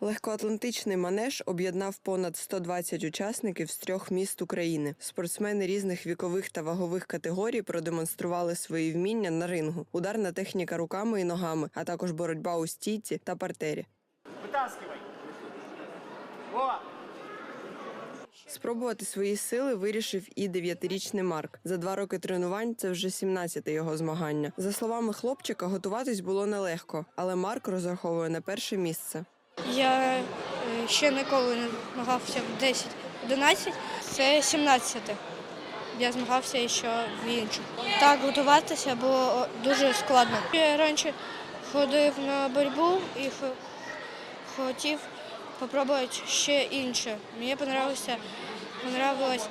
Легкоатлантичний манеж об'єднав понад 120 учасників з трьох міст України. Спортсмени різних вікових та вагових категорій продемонстрували свої вміння на рингу, ударна техніка руками і ногами, а також боротьба у стійці та партері. Вытаскивай. Во! Спробувати свої сили вирішив і дев'ятирічний Марк. За два роки тренувань це вже 17-те його змагання. За словами хлопчика, готуватись було нелегко, але Марк розраховує на перше місце. Я е, ще ніколи не змагався в 10-11, це 17. Я змагався ще в інших. Так, готуватися було дуже складно. Я раніше ходив на боротьбу і хотів спробувати ще інше. Мені понравилося, понравилось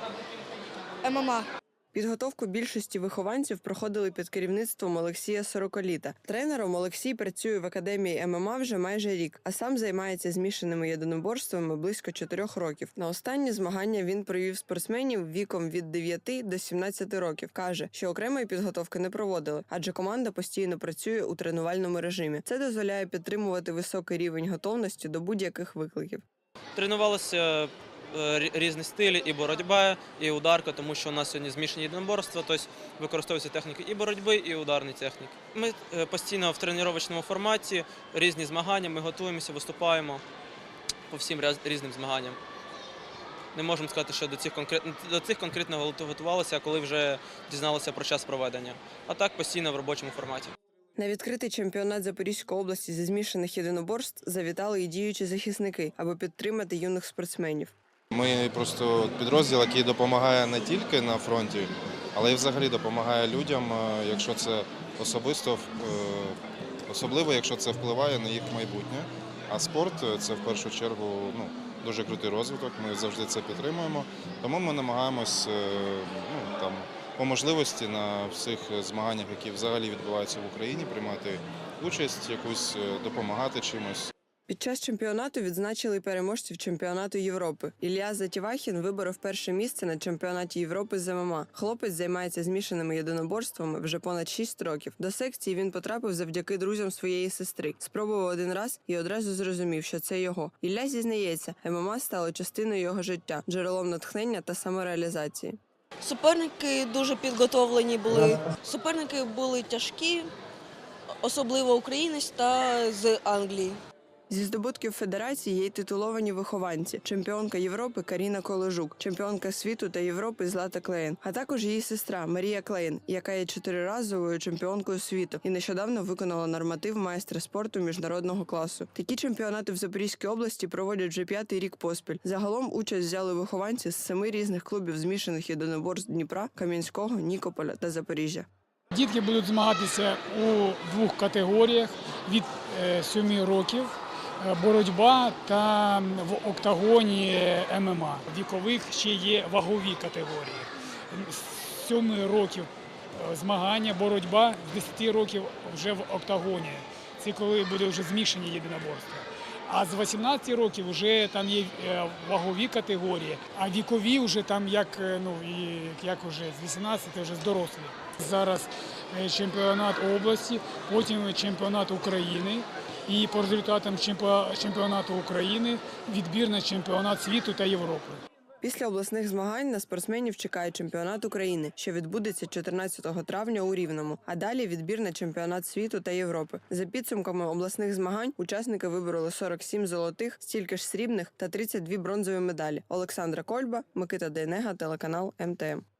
ММА. Підготовку більшості вихованців проходили під керівництвом Олексія Сороколіта. Тренером Олексій працює в академії ММА вже майже рік, а сам займається змішаними єдиноборствами близько чотирьох років. На останні змагання він привів спортсменів віком від 9 до 17 років. каже, що окремої підготовки не проводили, адже команда постійно працює у тренувальному режимі. Це дозволяє підтримувати високий рівень готовності до будь-яких викликів. Тренувалися рі- різні стилі, і боротьба, і ударка, тому що у нас сьогодні змішані єдиноборства, тобто використовуються техніки і боротьби, і ударні техніки. Ми е, постійно в тренувальному форматі, різні змагання, ми готуємося, виступаємо по всім різним змаганням. Не можемо сказати, що до цих конкретно до цих конкретно готувалися, коли вже дізналися про час проведення. А так постійно в робочому форматі. На відкритий чемпіонат Запорізької області зі змішаних єдиноборств завітали і діючі захисники, аби підтримати юних спортсменів. Ми просто підрозділ, який допомагає не тільки на фронті, але й взагалі допомагає людям, е, якщо це особисто, е, особливо, якщо це впливає на їх майбутнє. А спорт е, це в першу чергу ну, дуже крутий розвиток. Ми завжди це підтримуємо. Тому ми намагаємось ну, там, по можливості на всіх змаганнях, які взагалі відбуваються в Україні, приймати участь, якусь допомагати чимось. Під час чемпіонату відзначили переможців чемпіонату Європи. Ілля Затівахін виборов перше місце на чемпіонаті Європи з ММА. Хлопець займається змішаними єдиноборствами вже понад 6 років. До секції він потрапив завдяки друзям своєї сестри. Спробував один раз і одразу зрозумів, що це його. Ілля зізнається, ММА стало частиною його життя, джерелом натхнення та самореалізації. Суперники дуже підготовлені були. Суперники були тяжкі, особливо українець та з Англії. Зі здобутків федерації є й титуловані вихованці: чемпіонка Європи Каріна Колежук, чемпіонка світу та Європи Злата Клейн, а також її сестра Марія Клейн, яка є чотириразовою чемпіонкою світу і нещодавно виконала норматив майстра спорту міжнародного класу. Такі чемпіонати в Запорізькій області проводять вже п'ятий рік поспіль. Загалом участь взяли вихованці з семи різних клубів змішаних єдиноборств Дніпра, Кам'янського, Нікополя та Запоріжжя. Дітки будуть змагатися у двох категоріях від 7 років. Е, Боротьба та в октагоні ММА. Вікових ще є вагові категорії. З 7 років е, змагання, боротьба, з 10 років вже в октагоні. Це коли буде вже змішані єдиноборства. А з 18 років вже там є е, вагові категорії, а вікові вже там як, е, ну, як вже з 18 вже з дорослі. Зараз е, чемпіонат області, потім чемпіонат України. І по результатам чемпіонату України відбір на чемпіонат світу та Європи. Після обласних змагань на спортсменів чекає чемпіонат України, що відбудеться 14 травня у Рівному. А далі відбір на чемпіонат світу та Європи. За підсумками обласних змагань учасники вибороли 47 золотих, стільки ж срібних та 32 бронзові медалі. Олександра Кольба, Микита Дейнега, телеканал МТМ.